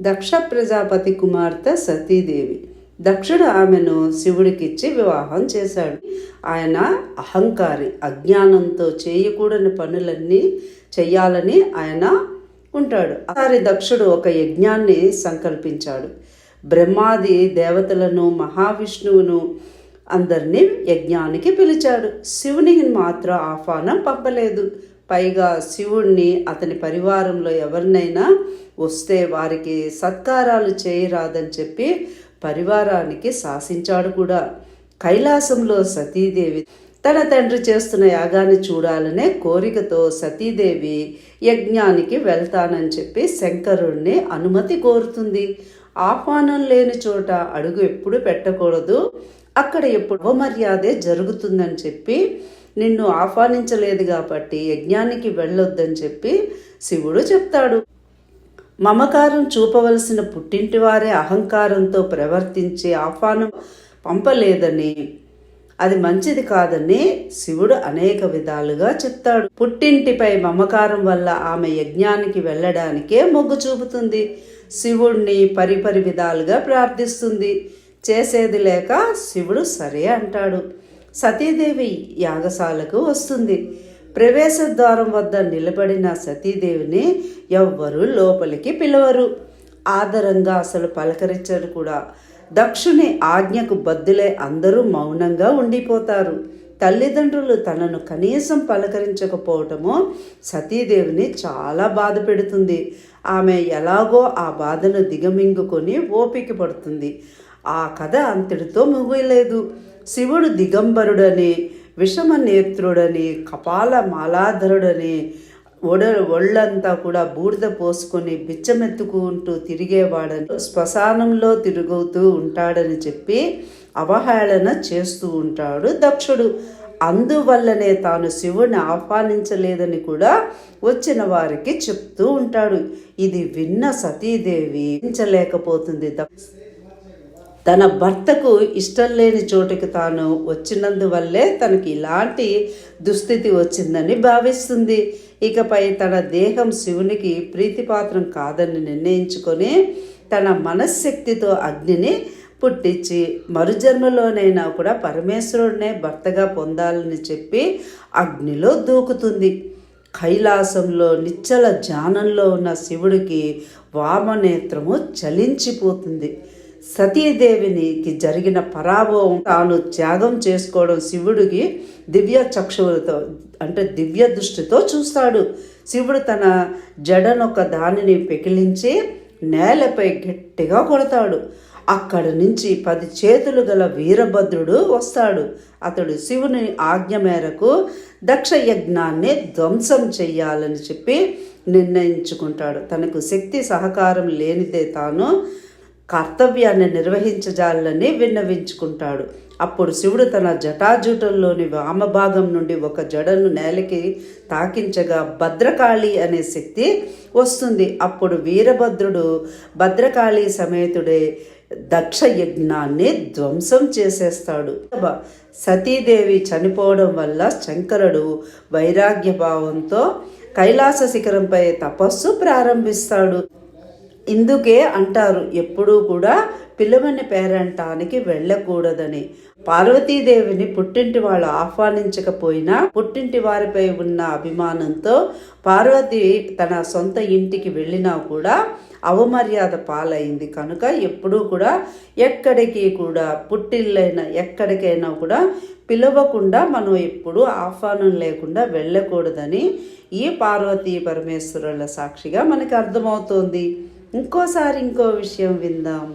దక్ష ప్రజాపతి కుమార్తె సతీదేవి. దక్షుడు ఆమెను శివుడికిచ్చి వివాహం చేశాడు. ఆయన అహంకారి అజ్ఞానంతో చేయకూడని పనులన్నీ చేయాలని ఆయన ఉంటాడు. ఒకసారి దక్షుడు ఒక యజ్ఞాన్ని సంకల్పించాడు. బ్రహ్మాది దేవతలను మహావిష్ణువును అందరినీ యజ్ఞానికి పిలిచాడు. శివునికి మాత్రం ఆహ్వానం పంపలేదు. పైగా శివుణ్ణి అతని పరివారంలో ఎవరినైనా వస్తే వారికి సత్కారాలు చేయరాదని చెప్పి పరివారానికి శాసించాడు కూడా. కైలాసంలో సతీదేవి తన తండ్రి చేస్తున్న యాగాన్ని చూడాలనే కోరికతో సతీదేవి యజ్ఞానికి వెళ్తానని చెప్పి శంకరుణ్ణి అనుమతి కోరుతుంది. ఆహ్వానం లేని చోట అడుగు ఎప్పుడు పెట్టకూడదు. అక్కడ ఎప్పుడు మర్యాదే జరుగుతుందని చెప్పి నిన్ను ఆహ్వానించలేదు కాబట్టి యజ్ఞానికి వెళ్ళొద్దని చెప్పి శివుడు చెప్తాడు. మమకారం చూపవలసిన పుట్టింటి వారే అహంకారంతో ప్రవర్తించి ఆహ్వానం పంపలేదని అది మంచిది కాదని శివుడు అనేక విధాలుగా చెప్తాడు. పుట్టింటిపై మమకారం వల్ల ఆమె యజ్ఞానికి వెళ్ళడానికే మొగ్గు చూపుతుంది. శివుణ్ణి పరిపరి విధాలుగా ప్రార్థిస్తుంది. చేసేది లేక శివుడు సరే అంటాడు. సతీదేవి యాగశాలకు వస్తుంది. ప్రవేశ ద్వారం వద్ద నిలబడిన సతీదేవిని ఎవ్వరూ లోపలికి పిలవరు. ఆదరంగా అసలు పలకరించరు కూడా. దక్షుని ఆజ్ఞకు బద్దులే అందరూ మౌనంగా ఉండిపోతారు. తల్లిదండ్రులు తనను కనీసం పలకరించకపోవటము సతీదేవిని చాలా బాధ పెడుతుంది. ఆమె ఎలాగో ఆ బాధను దిగమింగుకొని ఓపిక పడుతుంది. ఆ కథ అంతటితో ముగియలేదు. శివుడు దిగంబరుడని విషమ నేత్రుడని కపాల మాలాధరుడని ఒడ ఒళ్ళంతా కూడా బూడిద పోసుకొని బిచ్చమెత్తుకుంటూ తిరిగేవాడని శ్మశానంలో తిరుగుతూ ఉంటాడని చెప్పి అవహేళన చేస్తూ ఉంటాడు దక్షుడు. అందువల్లనే తాను శివుని ఆహ్వానించలేదని కూడా వచ్చిన వారికి చెప్తూ ఉంటాడు. ఇది విన్న సతీదేవి హించలేకపోతుంది తన భర్తకు ఇష్టం లేని చోటుకి తాను వచ్చినందువల్లే తనకి ఇలాంటి దుస్థితి వచ్చిందని భావిస్తుంది. ఇకపై తన దేహం శివునికి ప్రీతిపాత్రం కాదని నిర్ణయించుకొని తన మనశ్శక్తితో అగ్నిని పుట్టించి మరుజన్మలోనైనా కూడా పరమేశ్వరుడినే భర్తగా పొందాలని చెప్పి అగ్నిలో దూకుతుంది. కైలాసంలో నిచ్చల ధ్యానంలో ఉన్న శివుడికి వామనేత్రము చలించిపోతుంది. సతీదేవినికి జరిగిన పరాభవం తాను త్యాగం చేసుకోవడం శివుడికి దివ్య చక్షువులతో అంటే దివ్య దృష్టితో చూస్తాడు. శివుడు తన జడనొక దానిని పెకిలించి నేలపై గట్టిగా కొడతాడు. అక్కడి నుంచి పది చేతులు గల వీరభద్రుడు వస్తాడు. అతడు శివుని ఆజ్ఞ మేరకు దక్ష యజ్ఞాన్ని ధ్వంసం చెయ్యాలని చెప్పి నిర్ణయించుకుంటాడు. తనకు శక్తి సహకారం లేనిదే తాను కర్తవ్యాన్ని నిర్వహించజాలని విన్నవించుకుంటాడు. అప్పుడు శివుడు తన జటాజుటంలోని వామభాగం నుండి ఒక జడను నేలకి తాకించగా భద్రకాళి అనే శక్తి వస్తుంది. అప్పుడు వీరభద్రుడు భద్రకాళి సమేతుడే దక్ష యజ్ఞాన్ని ధ్వంసం చేసేస్తాడు. సతీదేవి చనిపోవడం వల్ల శంకరుడు వైరాగ్య భావంతో కైలాస శిఖరంపై తపస్సు ప్రారంభిస్తాడు. ఇందుకే అంటారు ఎప్పుడూ కూడా పిల్లవని పేరంటానికి వెళ్ళకూడదని. పార్వతీదేవిని పుట్టింటి వాళ్ళు ఆహ్వానించకపోయినా పుట్టింటి వారిపై ఉన్న అభిమానంతో పార్వతి తన సొంత ఇంటికి వెళ్ళినా కూడా అవమర్యాద పాలైంది. కనుక ఎప్పుడూ కూడా ఎక్కడికి కూడా పుట్టిల్లైనా ఎక్కడికైనా కూడా పిలవకుండా మనం ఎప్పుడు ఆహ్వానం లేకుండా వెళ్ళకూడదని ఈ పార్వతీ పరమేశ్వరుల సాక్షిగా మనకు అర్థమవుతోంది. ఇంకోసారి ఇంకో విషయం విందాం.